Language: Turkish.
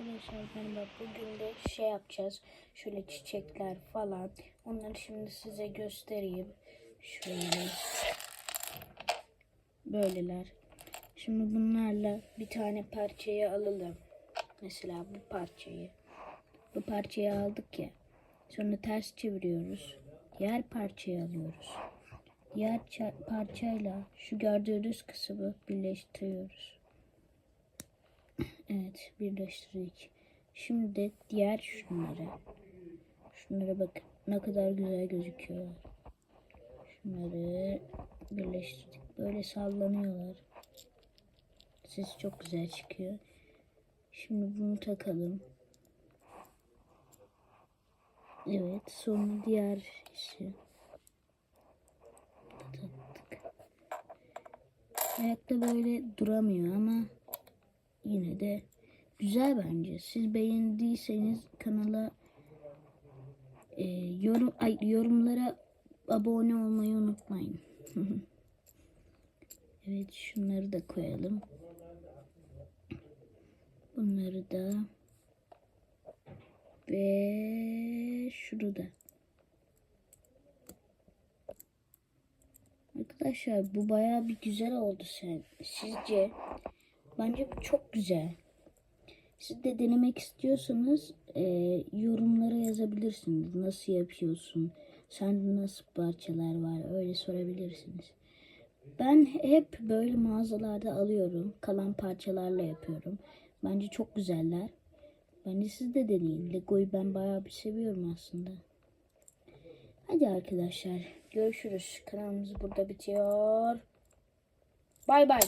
Arkadaşlar merhaba. Bugün de şey yapacağız. Şöyle çiçekler falan. Onları şimdi size göstereyim. Şöyle. Böyleler. Şimdi bunlarla bir tane parçayı alalım. Mesela bu parçayı. Bu parçayı aldık ya. Sonra ters çeviriyoruz. Diğer parçayı alıyoruz. Diğer ça- parçayla şu gördüğünüz kısmı birleştiriyoruz. Evet birleştirdik. Şimdi diğer şunları. Şunlara bakın ne kadar güzel gözüküyorlar. Şunları birleştirdik. Böyle sallanıyorlar. Ses çok güzel çıkıyor. Şimdi bunu takalım. Evet sonra diğer işi. Taktık. Ayakta böyle duramıyor ama yine de güzel bence. Siz beğendiyseniz kanala e, yorum ay, yorumlara abone olmayı unutmayın. evet şunları da koyalım. Bunları da ve şunu da. Arkadaşlar bu bayağı bir güzel oldu sen. Sizce? Bence bu çok güzel. Siz de denemek istiyorsanız e, yorumlara yazabilirsiniz. Nasıl yapıyorsun? Sende nasıl parçalar var? Öyle sorabilirsiniz. Ben hep böyle mağazalarda alıyorum. Kalan parçalarla yapıyorum. Bence çok güzeller. Bence siz de deneyin. Lego'yu ben bayağı bir seviyorum aslında. Hadi arkadaşlar görüşürüz. Kanalımız burada bitiyor. Bay bay.